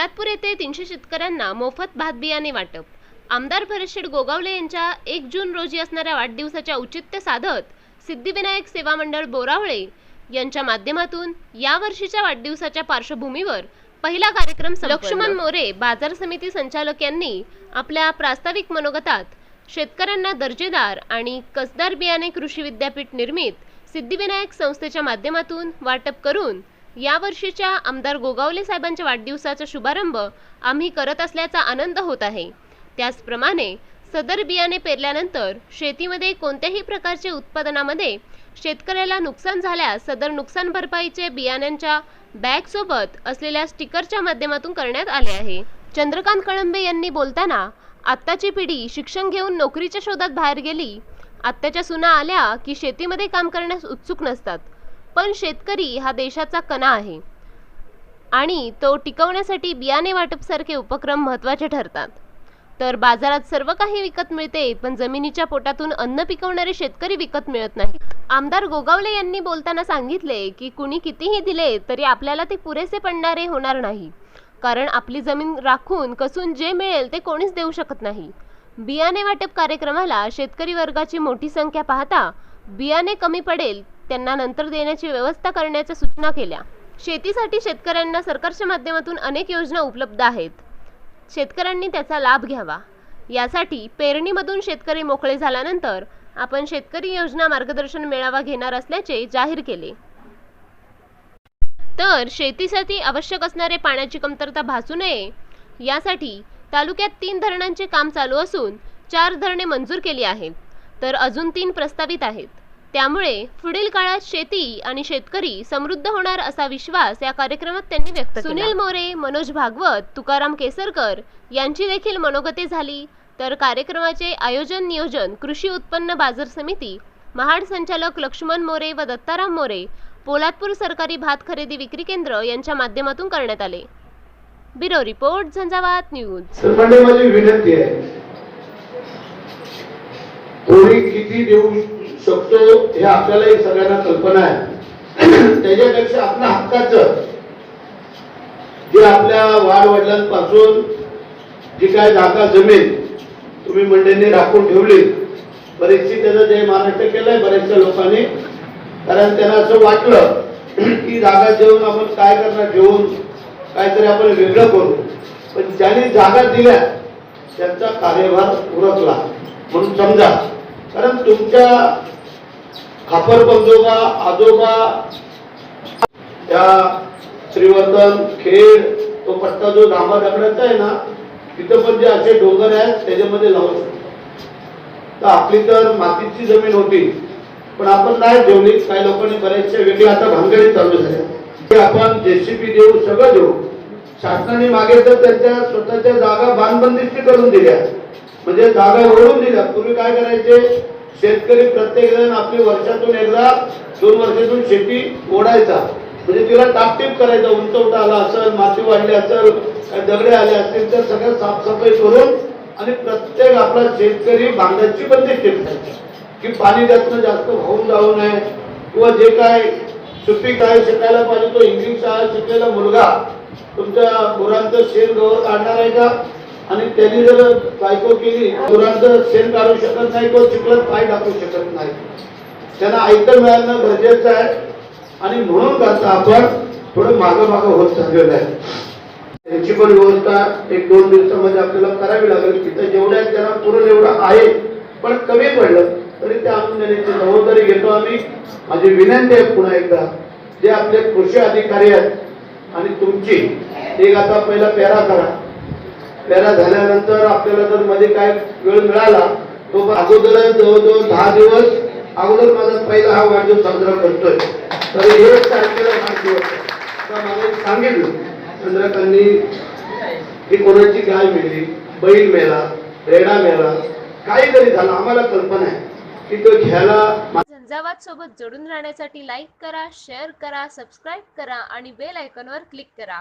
पोलादपूर येथे तीनशे शेतकऱ्यांना मोफत भात बियाणे वाटप. आमदार भरतशेठ गोगावले यांच्या एक जून रोजी असणाऱ्या वाढदिवसाच्या औचित्य साधत सिद्धिविनायक सेवा मंडळ बोरावळे यांच्या माध्यमातून या वर्षीच्या वाढदिवसाच्या पार्श्वभूमीवर पहिला कार्यक्रम लक्ष्मण मोरे बाजार समिती संचालक यांनी आपल्या प्रास्ताविक मनोगतात शेतकऱ्यांना दर्जेदार आणि कसदार बियाणे कृषी विद्यापीठ निर्मित सिद्धिविनायक संस्थेच्या माध्यमातून वाटप करून या वर्षीच्या आमदार गोगावले साहेबांच्या वाढदिवसाचा शुभारंभ आम्ही करत असल्याचा आनंद होत आहे. त्याचप्रमाणे सदर बियाणे पेरल्यानंतर शेतीमध्ये कोणत्याही प्रकारचे उत्पादनामध्ये शेतकऱ्याला नुकसान झाल्यास सदर नुकसान भरपाईचे बियाण्यांच्या बॅगसोबत असलेल्या स्टिकरच्या माध्यमातून करण्यात आले आहे. चंद्रकांत कळंबे यांनी बोलताना आत्ताची पिढी शिक्षण घेऊन नोकरीच्या शोधात बाहेर गेली. आत्ताच्या सुना आल्या की शेतीमध्ये काम करण्यास उत्सुक नसतात. पण शेतकरी हा देशाचा कणा आहे. आणि तो टिकवण्यासाठी बियाणे वाटपसारखे उपक्रम महत्त्वाचे ठरतात. तर बाजारात सर्व काही विकत मिळते पण जमिनीच्या पोटातून अन्न पिकवणारे शेतकरी विकत मिळत नाही. आमदार गोगावले यांनी बोलताना सांगितले की कुणी कितीही दिले तरी आपल्याला ते पुरेसे पडणारे होणार नाही. कारण आपली जमीन राखून कसून जे मिळेल ते कोणीच देऊ शकत नाही. बियाणे वाटप कार्यक्रमाला शेतकरी वर्गाची मोठी संख्या पाहता बियाणे कमी पडेल त्यांना नंतर देण्याची व्यवस्था करण्याच्या सूचना केल्या. शेतीसाठी शेतकऱ्यांना सरकारच्या माध्यमातून अनेक योजना उपलब्ध आहेत. शेतकऱ्यांनी त्याचा लाभ घ्यावा. यासाठी पेरणीमधून शेतकरी मोकळे झाल्यानंतर आपण शेतकरी योजना मार्गदर्शन मेळावा घेणार असल्याचे जाहीर केले. तर शेतीसाठी आवश्यक असणारे पाण्याची कमतरता भासू नये यासाठी तालुक्यात तीन धरणांचे काम चालू असून चार धरणे मंजूर केली आहेत. तर अजून तीन प्रस्तावित आहेत. त्यामुळे पुढील काळात शेती आणि शेतकरी समृद्ध होणार असा विश्वास या कार्यक्रमात त्यांनी व्यक्त केला. सुनील मोरे मनोज भागवत तुकाराम केसरकर यांची देखील मनोगते झाली. तर कार्यक्रमाचे आयोजन नियोजन कृषी उत्पन्न बाजार समिती महाड संचालक लक्ष्मण मोरे व दत्ताराम मोरे पोलादपूर सरकारी भात खरेदी विक्री केंद्र यांच्या माध्यमातून करण्यात आले. Bureau report Jhanjhavat news. माझी विनंती आहे. कोणी किती देऊ हे आपल्याला एक सगळ्यांना कल्पना आहे. त्याच्यापेक्षा आपल्या हक्काचं जे आपल्या वाडवडिलांपासून जी काय जागा जमीन तुम्ही मंडळींनी राखून ठेवली बरेचशी त्याचं जे महाराष्ट्र केलंय बऱ्याचशा लोकांनी. कारण त्यांना असं वाटलं की जागा देऊन आपण काय करणार घेऊन काहीतरी आपण वेगळं करू. पण ज्यांनी जागा दिल्या त्यांचा कार्यभार उरकला. म्हणून समजा. कारण तुमच्या खापर पंजोबा आजोबा त्या श्रीवर्धन खेड तो पट्टा जो धामा दगडाचा आहे ना तिथं पण जे असे डोंगर आहेत त्याच्यामध्ये लावू शकतो तर आपली तर मातीची जमीन होती पण आपण नाही ठेवली काही लोकांनी बऱ्याचशा वेगळ्या आता भानगडी चालू झाल्या आपण जेसीबी देऊ सगळं देऊ. शासनाने मागे तर त्यांच्या स्वतःच्या जागा बांधबंदिस्ती करून दिल्या. म्हणजे जागा ओढून दिल्या. पूर्वी काय करायचे? शेतकरी प्रत्येक जण आपली वर्षातून एकदा दोन वर्षातून शेती ओढायचा. म्हणजे तिला टापटीप करायचा उंचवटा आला असेल माती वाढली असेल दगडे आले असतील तर सगळं साफसफाई करून आणि प्रत्येक आपला शेतकरी बांधाची बंदिस्ती करायची की पाणी त्यातनं जास्त होऊन जाऊ नये. किंवा जे काय सुपीक आहे शिकायला पाहिजे तो इंग्लिश शाळा शिकलेला मुलगा तुमच्या गुरांचं शेण गवत काढणार आहे का? आणि त्यांनी जर बायको केली गुरांचं सेल काढू शकत नाही किंवा चिखलात पाय टाकू शकत नाही. त्यांना आयकर मिळणं गरजेचं आहे. आणि म्हणून त्याचा आपण थोडं मागं मागं होत चाललेलं आहे. याची पण व्यवस्था एक दोन दिवसामध्ये आपल्याला करावी लागेल. तिथं जेवढ्या त्यांना पूर्ण एवढं आहे. पण कमी पडलं तरी ते आणून देण्याची जबाबदारी घेतो आम्ही. माझी विनंती आहे पुन्हा एकदा. जे आपले कृषी अधिकारी आहेत आणि तुमची एक आता पहिला पेरा करा. त्याला झाल्यानंतर आपल्याला जर मध्ये काय वेळ मिळाला तो अगोदरच जवळजवळ दहा दिवस अगोदर माझा पहिला हा वाढदिवस साजरा करतोय. तर हे एक तारखेला वाढदिवस दिवस मला सांगितलं चंद्रकांनी की कोणाची गाय मिळली बैल मेला रेडा मेला काही जरी झालं आम्हाला कल्पना आहे की तो घ्यायला झंझावात सोबत जोडून राहण्यासाठी लाईक करा शेअर करा सबस्क्राईब करा आणि बेल आयकॉनवर क्लिक करा.